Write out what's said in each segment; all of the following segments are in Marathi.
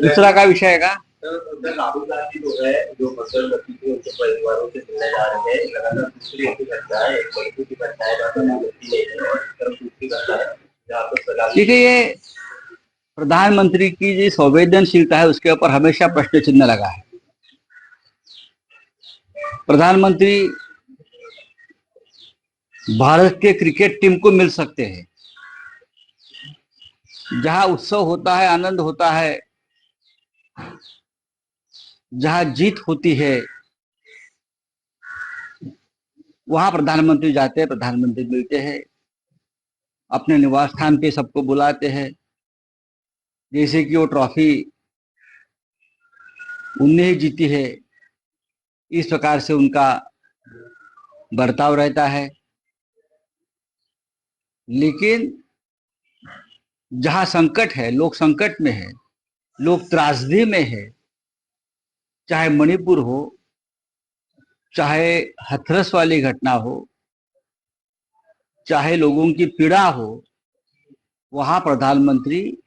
दुसरा काय विषय का? राहुल गांधी जो है जो मसलपति थे उनके परिवारों से मिलने जा रहे हैं। लगातार दूसरी ऐसी घटना है एक मणिपुर की घटना है जहाँ पर गलती है और तरफ़ दूसरी घटना है जहाँ पर देखिए ये प्रधानमंत्री की जो संवेदनशीलता है उसके ऊपर हमेशा प्रश्न चिन्ह लगा है। प्रधानमंत्री भारत के क्रिकेट टीम को मिल सकते हैं। जहाँ उत्सव होता है, आनंद होता है, जहाँ जीत होती है, वहाँ प्रधानमंत्री जाते हैं, प्रधानमंत्री मिलते हैं, अपने निवास स्थान पे सबको बुलाते हैं। जैसे कि वो ट्रॉफी उनने ही जीती है, इस प्रकार से उनका बर्ताव रहता है। लेकिन जहाँ संकट है, लोग संकट में है, लोग त्रासदी में है, चाहे मणिपुर हो, चाहे हथरस वाली घटना हो, चाहे लोगों की पीड़ा हो, वहाँ प्रधानमंत्री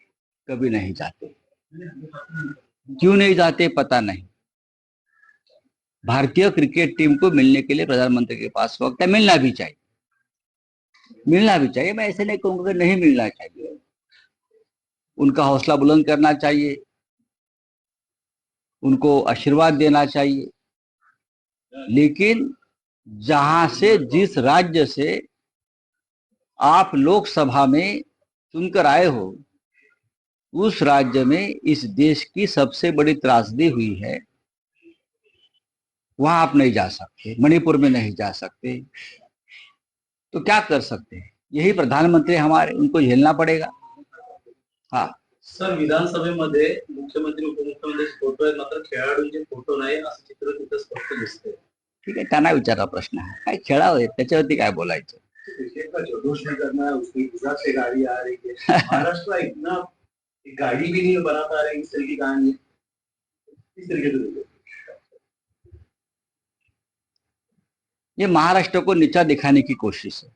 कभी नहीं जाते। क्यों नहीं जाते पता नहीं। भारतीय क्रिकेट टीम को मिलने के लिए प्रधानमंत्री के पास वक्त है, मिलना भी चाहिए। मिलना भी चाहिए, मैं ऐसे नहीं कहूँगा कि नहीं मिलना चाहिए। उनका हौसला बुलंद करना चाहिए। उनको आशीर्वाद देना चाहिए। लेकिन जहाँ से, जिस राज्य से आप लोकसभा में चुनकर आए हो, उस राज्य में इस देश की सबसे बड़ी त्रासदी हुई है, वहाँ आप नहीं जा सकते, मणिपुर में नहीं जा सकते। तो क्या कर सकते हैं? यही प्रधानमंत्री हमारे, उनको झेलना पड़ेगा। हाँ. सर विधानसभेमध्ये मुख्यमंत्री उपमुख्यमंत्री फ़ोटो आहेत मात्र खेळाडूंचे फ़ोटो नाही असं चित्र तिथं स्पष्ट दिसतंय. ठीक आहे त्यांना विचारा प्रश्न. आहे काय खेळावं त्याच्यावरती काय बोलायचं? क्रिकेट का करना है उसकी गुजरात से गाड़ी आ रही है महाराष्ट्र इतना गाड़ी भी नहीं बना पा रहे इस तरह की कहानी इस तरीके से ये महाराष्ट्र को नीचा दिखाने की कोशिश है।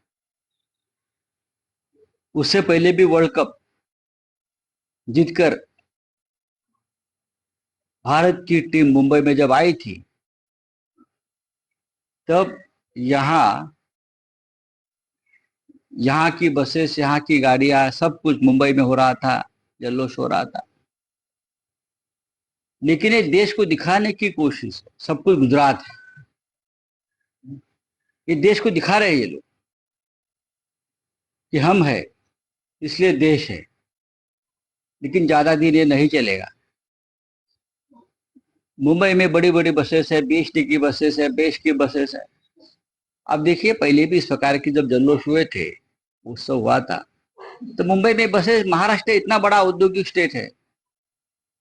उससे पहले भी वर्ल्ड कप जीतकर भारत की टीम मुंबई में जब आई थी, तब यहाँ, यहाँ की बसेस, यहाँ की गाड़ियाँ, सब कुछ मुंबई में हो रहा था जल्लोश हो रहा था। लेकिन ये देश को दिखाने की कोशिश, सब कुछ गुजरात है। ये देश को दिखा रहे हैं ये लोग, कि हम है, इसलिए देश है। लेकिन ज़्यादा दिन ये नहीं चलेगा। मुंबई में बड़ी बड़ी बसेस है बीएसटी की बसेस है, बेस की बसेस है। अब देखिए, पहले भी इस प्रकार की जब जल्लोश हुए थे उत्सव हुआ था। तो मुंबई में बसेस महाराष्ट्र इतना बड़ा औद्योगिक स्टेट है।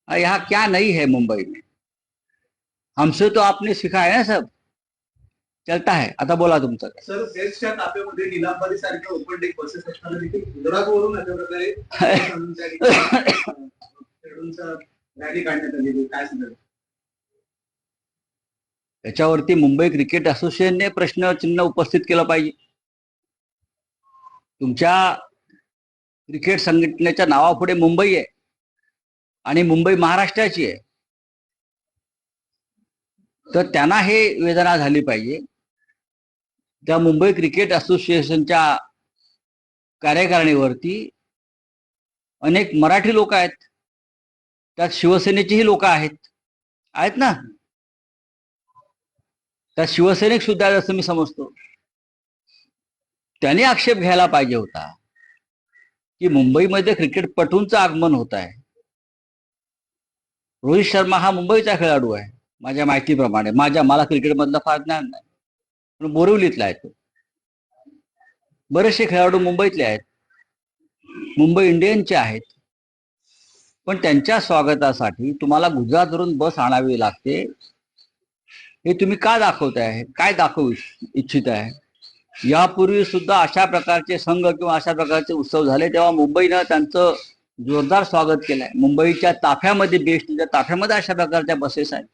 यहाँ क्या नहीं है मुंबई में? हमसे तो आपने सिखाया है सब। चलता है. आता बोला तुमचं. सर बेस्टच्या ताफ्यामध्ये निलांबरी सारख्या ओपन डेक बसेस असताना देखील गुजरातवरून अशा प्रकारे खेळाडूंचा रॅली काढण्यात आली काय सांगाल? त्याच्यावरती मुंबई क्रिकेट असोसिएशनने प्रश्न चिन्ह उपस्थित केलं पाहिजे. तुमच्या क्रिकेट संघटनेच्या नावापुढे मुंबई आहे आणि मुंबई महाराष्ट्राची आहे. तर त्यांना हे वेदना झाली पाहिजे. त्या मुंबई क्रिकेट असोसिएशनच्या कार्यकारिणीवरती अनेक मराठी लोक आहेत. त्यात शिवसेनेचीही लोक आहेत. आहेत ना? त्यात शिवसैनिक सुद्धा आहेत असं मी समजतो. त्याने आक्षेप घ्यायला पाहिजे होता की मुंबईमध्ये क्रिकेटपटूंचं आगमन होत आहे. रोहित शर्मा हा मुंबईचा खेळाडू आहे माझ्या माहितीप्रमाणे. माझ्या मला क्रिकेटमधलं फार ज्ञान नाही. पण बोरिवलीतला आहे तो. बरेचसे खेळाडू मुंबईतले आहेत. मुंबई इंडियनचे आहेत. पण त्यांच्या स्वागतासाठी तुम्हाला गुजरातवरून बस आणावी लागते. हे तुम्ही का दाखवताय? काय दाखवू इच्छित आहे? यापूर्वी सुद्धा अशा प्रकारचे संघ किंवा अशा प्रकारचे उत्सव झाले तेव्हा मुंबईनं त्यांचं जोरदार स्वागत केलंय. मुंबईच्या ताफ्यामध्ये बेस्टच्या ताफ्यामध्ये अशा प्रकारच्या बसेस आहेत.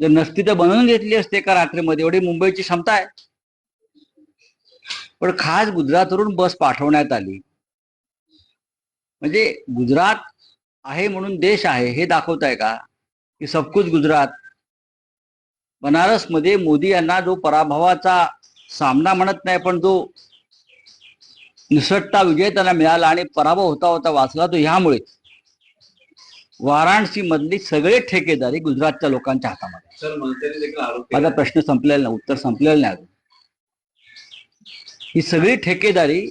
जर नसती तर बनवून घेतली असते का रात्रीमध्ये. एवढी मुंबईची क्षमता आहे. पण खास गुजरातवरून बस पाठवण्यात आली. म्हणजे गुजरात आहे म्हणून देश आहे हे दाखवताय का? की सबकुच गुजरात. बनारसमध्ये मोदी यांना जो पराभवाचा सामना म्हणत नाही पण जो निसटता विजय त्यांना मिळाला आणि पराभव होता होता वाचला तो ह्यामुळे. वाराणसी मधली सगळे ठेकेदारी गुजरातच्या लोकांच्या हातामध्ये माझा प्रश्न संपलेला नाही उत्तर संपलेलं नाही अजून. ही सगळी ठेकेदारी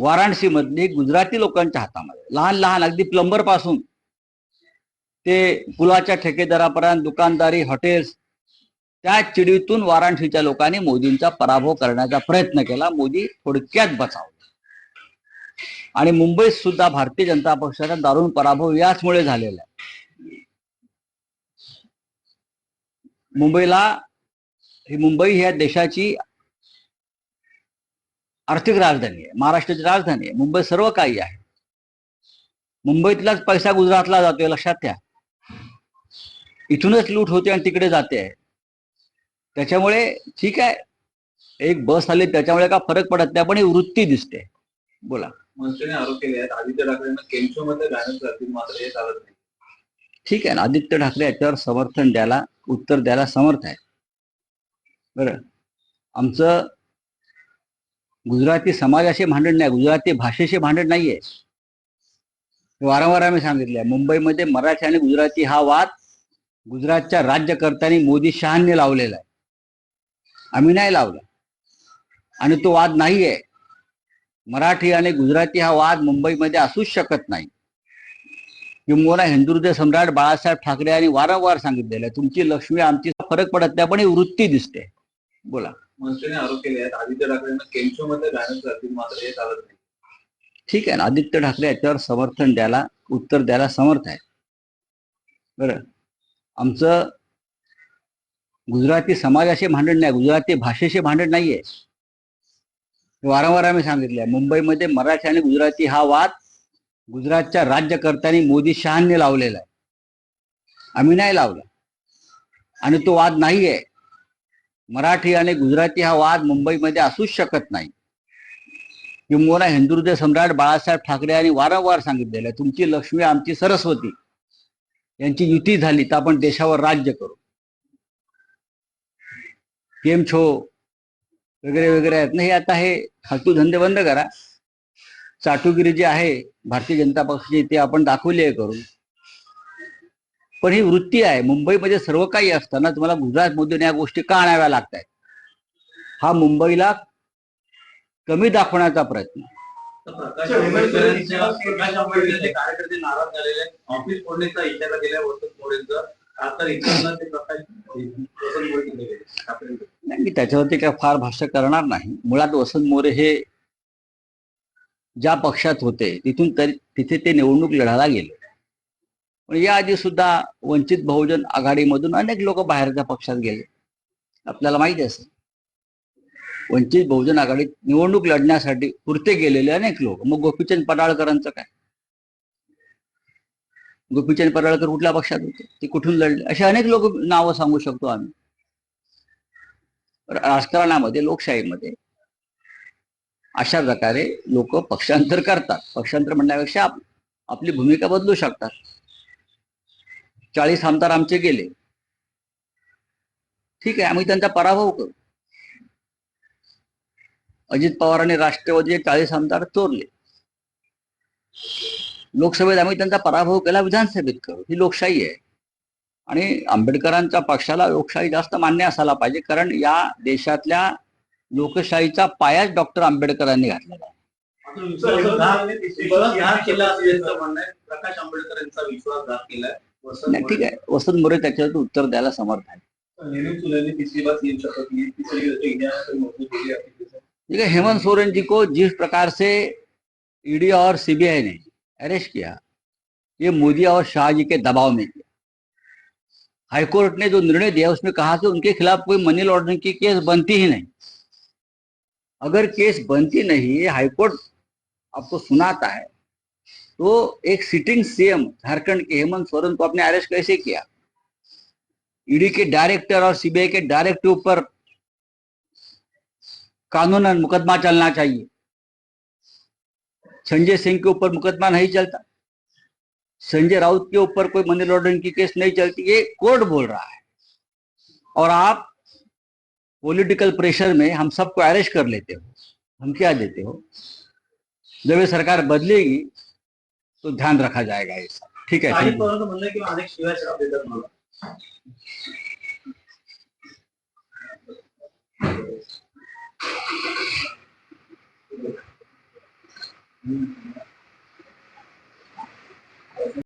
वाराणसी मधली गुजराती लोकांच्या हातामध्ये लहान लहान अगदी प्लंबरपासून. ते पुलाच्या ठेकेदारापर्यंत दुकानदारी हॉटेल्स त्या चिडीतून वाराणसीच्या लोकांनी मोदींचा पराभव करण्याचा प्रयत्न केला. मोदी थोडक्यात बचावले. आणि मुंबईत सुद्धा भारतीय जनता पक्षाचा दारुण पराभव याचमुळे झालेला आहे. मुंबईला ही मुंबई ह्या देशाची आर्थिक राजधानी आहे महाराष्ट्राची राजधानी आहे मुंबई सर्व काही आहे. मुंबईतलाच पैसा गुजरातला जातोय लक्षात घ्या इथूनच लूट होते आणि तिकडे जाते आहे. त्याच्यामुळे ठीक आहे एक बस आली त्याच्यामुळे का फरक पडत नाही पण ही वृत्ती दिसते. बोला. मनसेने आरोप केले आहेत. आदित्य ठाकरेंना केमशो मध्ये बॅनर करतील मात्र हे चालत नाही. ठीक आहे ना. आदित्य ठाकरे याच्यावर समर्थन द्यायला उत्तर द्यायला समर्थ आहे. बरं. आमचं गुजराती समाजाशी भांडण नाही. गुजराती भाषेशी भांडण नाहीये. वारंवार आम्ही सांगितले मुंबईमध्ये मराठी आणि गुजराती हा वाद गुजरातच्या राज्यकर्त्यांनी मोदी शहांनी लावलेला आहे. आम्ही नाही लावला. आणि तो वाद नाहीये. मराठी आणि गुजराती हा वाद मुंबईमध्ये असूच शकत नाही. किंबहुना हिंदुहृदय सम्राट बाळासाहेब ठाकरे यांनी वारंवार सांगितलेलं आहे तुमची लक्ष्मी आमची फरक पडत नाही पण ही वृत्ती दिसते. बोला. मनसेने आरोप केले आहेत आदित्य हे नाही. ठीक आहे ना आदित्य ठाकरे याच्यावर समर्थन द्यायला उत्तर द्यायला समर्थ आहे. बरं. आमचं गुजराती समाजाशी भांडण नाही गुजराती भाषेशी भांडण नाहीये. वारंवार आम्ही सांगितलंय मुंबईमध्ये मराठी आणि गुजराती हा वाद गुजरातच्या राज्यकर्त्यांनी मोदी शहांनी लावलेला आहे. आम्ही नाही लावला. आणि तो वाद नाहीये. मराठी आणि गुजराती हा वाद मुंबईमध्ये असूच शकत नाही. किंबहुना हिंदुहृदय सम्राट बाळासाहेब ठाकरे यांनी वारंवार सांगितलेलं आहे. तुमची लक्ष्मी आमची सरस्वती. यांची युती झाली तर आपण देशावर राज्य करू. केम छो वगैरे वगैरे आहेत. ना हे आता हे फालतू धंदे बंद करा. चाटुगिरी जी आहे भारतीय जनता पक्षाची ते आपण दाखवली आहे करून. पण ही वृत्ती आहे. मुंबईमध्ये सर्व काही असताना तुम्हाला गुजरातमधून या गोष्टी का आणाव्या लागत आहेत हा मुंबईला कमी दाखवण्याचा प्रयत्न. प्रकाश कार्यकर्ते नाराज झालेले ऑफिस फोडण्याचा इशारा दिलाय वसंत मोरेंचा नाही मी त्याच्यावरती काय फार भाष्य करणार नाही. मुळात वसंत मोरे हे ज्या पक्षात होते तिथून तरी तिथे ते निवडणूक लढायला गेले. पण याआधी सुद्धा वंचित बहुजन आघाडीमधून अनेक लोक बाहेरच्या पक्षात गेले. आपल्याला माहिती असेल. वंचित बहुजन आघाडीत निवडणूक लढण्यासाठी पुरते गेलेले अनेक लोक. मग गोपीचंद पडाळकरांचं काय? गोपीचंद पराळकर कुठल्या पक्षात होते? ते कुठून लढले? असे अनेक लोक नावं सांगू शकतो आम्ही. राजकारणामध्ये लोकशाहीमध्ये अशा प्रकारे लोक पक्षांतर करतात. पक्षांतर म्हणण्यापेक्षा आपली भूमिका बदलू शकतात. चाळीस आमदार आमचे गेले. ठीक आहे आम्ही त्यांचा पराभव करू. अजित पवारांनी राष्ट्रवादीचे चाळीस आमदार चोरले लोकसभेत आम्ही त्यांचा पराभव केला विधानसभेत करू. ही लोकशाही आहे. आणि आंबेडकरांच्या पक्षाला लोकशाही जास्त मान्य असायला पाहिजे कारण या देशातल्या लोकशाहीचा पायाच डॉक्टर आंबेडकरांनी घातलेला आहे. प्रकाश विश्वासघात केलाय नाही ठीक आहे. वसंत मोरे त्याच्यावर उत्तर द्यायला समर्थ आहे ठीक है हेमंत सोरेन जी को जिस प्रकार से ईडी और सीबीआई ने अरेस्ट किया। ये मोदी और शाह जी के दबाव में किया। हाईकोर्ट ने जो निर्णय दिया, उसमें कहा कि उनके खिलाफ कोई मनी लॉन्ड्रिंग की केस बनती ही नहीं। अगर केस बनती नहीं, ये हाईकोर्ट आपको सुनाता है तो एक सिटिंग सीएम झारखंड के हेमंत सोरेन को आपने अरेस्ट कैसे किया? ईडी के डायरेक्टर और सीबीआई के डायरेक्टर ऊपर कानूनन मुकदमा चलना चाहिए। संजय सिंह के ऊपर मुकदमा नहीं चलता। संजय राउत के ऊपर कोई मनी लॉन्ड्रिंग की केस नहीं चलती ये कोर्ट बोल रहा है। और आप पॉलिटिकल प्रेशर में हम सबको अरेस्ट कर लेते हो हम क्या देते हो। जब ये सरकार बदलेगी तो ध्यान रखा जाएगा ये सब। ठीक है अजित 嗯。